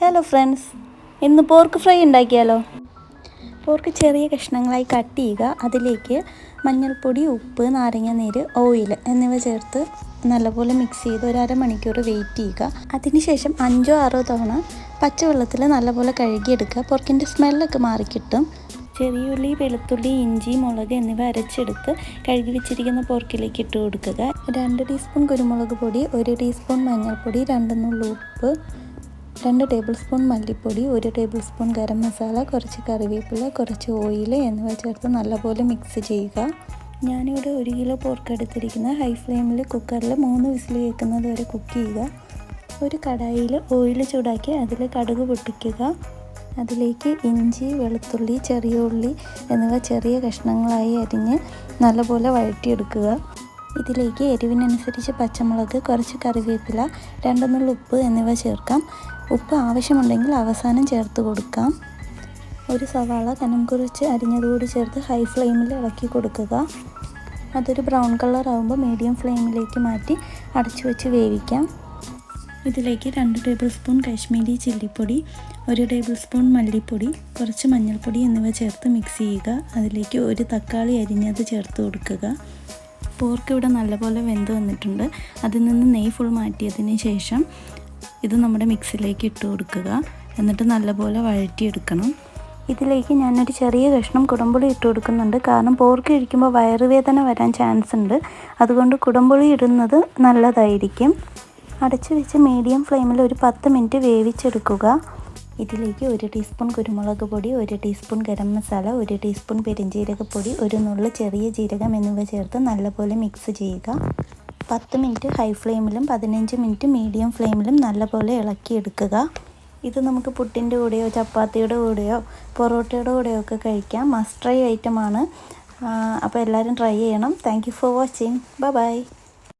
Hello friends ഇന്ന് pork fry ഉണ്ടാക്കിയാലോ? Pork ചെറിയ കഷ്ണങ്ങളായി കട്ട് ചെയ്യുക. അതിലേക്ക് മഞ്ഞൾപ്പൊടി ഉപ്പ് നാരങ്ങ നീര് ഓയിൽ എന്നിവ ചേർത്ത് നല്ലപോലെ മിക്സ് ചെയ്ത് ഒരു അരമണിക്കൂർ വെയിറ്റ് ചെയ്യുക. അതിനുശേഷം അഞ്ചോ ആറോ തവണ പച്ചവെള്ളത്തിൽ നല്ലപോലെ കഴുകിയെടുക്കുക. പോർക്കിന്റെ സ്മെല്ലൊക്കെ മാറിക്കിട്ടും. ചെറിയുള്ളി വെളുത്തുള്ളി ഇഞ്ചി മുളക് എന്നിവ അരച്ചെടുത്ത് കഴുകി വെച്ചിരിക്കുന്ന പോർക്കിലേക്ക് ഇട്ട് കൊടുക്കുക. രണ്ട് ടീസ്പൂൺ കുരുമുളക് പൊടി ഒരു ടീസ്പൂൺ മഞ്ഞൾപ്പൊടി രണ്ട് നുള്ളു ഉപ്പ് രണ്ട് ടേബിൾ സ്പൂൺ മല്ലിപ്പൊടി ഒരു ടേബിൾ സ്പൂൺ ഗരം മസാല കുറച്ച് കറിവേപ്പില കുറച്ച് ഓയിൽ എന്നിവ ചേർത്ത് നല്ലപോലെ മിക്സ് ചെയ്യുക. ഞാനിവിടെ ഒരു കിലോ പോർക്ക് എടുത്തിരിക്കുന്ന. ഹൈ ഫ്ലെയിമിൽ കുക്കറിൽ മൂന്ന് വിസിൽ കേൾക്കുന്നത് വരെ കുക്ക് ചെയ്യുക. ഒരു കടായിൽ ഓയിൽ ചൂടാക്കി അതിൽ കടുക് പൊട്ടിക്കുക. അതിലേക്ക് ഇഞ്ചി വെളുത്തുള്ളി ചെറിയ ഉള്ളി എന്നിവ ചെറിയ കഷ്ണങ്ങളായി അരിഞ്ഞ് നല്ലപോലെ വഴറ്റിയെടുക്കുക. ഇതിലേക്ക് എരിവിനനുസരിച്ച് പച്ചമുളക് കുറച്ച് കറിവേപ്പില രണ്ട് നുള്ളു ഉപ്പ് എന്നിവ ചേർക്കാം. ഉപ്പ് ആവശ്യമുണ്ടെങ്കിൽ അവസാനം ചേർത്ത് കൊടുക്കാം. ഒരു സവാള കനം കുറിച്ച് അരിഞ്ഞതുകൂടി ചേർത്ത് ഹൈ ഫ്ലെയിമിൽ ഇളക്കി കൊടുക്കുക. അതൊരു ബ്രൗൺ കളർ ആകുമ്പോൾ മീഡിയം ഫ്ലെയിമിലേക്ക് മാറ്റി അടച്ചു വെച്ച് വേവിക്കാം. ഇതിലേക്ക് രണ്ട് ടേബിൾ സ്പൂൺ കാശ്മീരി ചില്ലിപ്പൊടി ഒരു ടേബിൾ സ്പൂൺ മല്ലിപ്പൊടി കുറച്ച് മഞ്ഞൾപ്പൊടി എന്നിവ ചേർത്ത് മിക്സ് ചെയ്യുക. അതിലേക്ക് ഒരു തക്കാളി അരിഞ്ഞത് ചേർത്ത് കൊടുക്കുക. പോർക്ക് ഇവിടെ നല്ലപോലെ വെന്ത് വന്നിട്ടുണ്ട്. അതിൽ നിന്ന് നെയ് ഫുൾ മാറ്റിയതിന് ശേഷം ഇത് നമ്മുടെ മിക്സിലേക്ക് ഇട്ട് കൊടുക്കുക. എന്നിട്ട് നല്ലപോലെ വഴറ്റിയെടുക്കണം. ഇതിലേക്ക് ഞാനൊരു ചെറിയ കഷ്ണം കുടംപുളി ഇട്ട് കൊടുക്കുന്നുണ്ട്. കാരണം പോർക്ക് കഴിക്കുമ്പോൾ വയറുവേദന വരാൻ ചാൻസ് ഉണ്ട്. അതുകൊണ്ട് കുടംപുളി ഇടുന്നത് നല്ലതായിരിക്കും. അടച്ചു വെച്ച് മീഡിയം ഫ്ലെയിമിൽ ഒരു പത്ത് മിനിറ്റ് വേവിച്ചെടുക്കുക. ഇതിലേക്ക് ഒരു ടീസ്പൂൺ കുരുമുളക് പൊടി ഒരു ടീസ്പൂൺ ഗരം മസാല ഒരു ടീസ്പൂൺ പെരിഞ്ജീരകപ്പൊടി ഒരു നുള്ളു ചെറിയ ജീരകം എന്നിവ ചേർത്ത് നല്ലപോലെ മിക്സ് ചെയ്യുക. പത്ത് മിനിറ്റ് ഹൈ ഫ്ലെയിമിലും പതിനഞ്ച് മിനിറ്റ് മീഡിയം ഫ്ലെയിമിലും നല്ലപോലെ ഇളക്കിയെടുക്കുക. ഇത് നമുക്ക് പുട്ടിന്റെ കൂടെയോ ചപ്പാത്തിയുടെ കൂടെയോ പൊറോട്ടയുടെ കൂടെയോ ഒക്കെ കഴിക്കാം. മസ്റ്റ് ട്രൈ ഐറ്റമാണ്. അപ്പോൾ എല്ലാവരും ട്രൈ ചെയ്യണം. Thank for watching. Bye bye.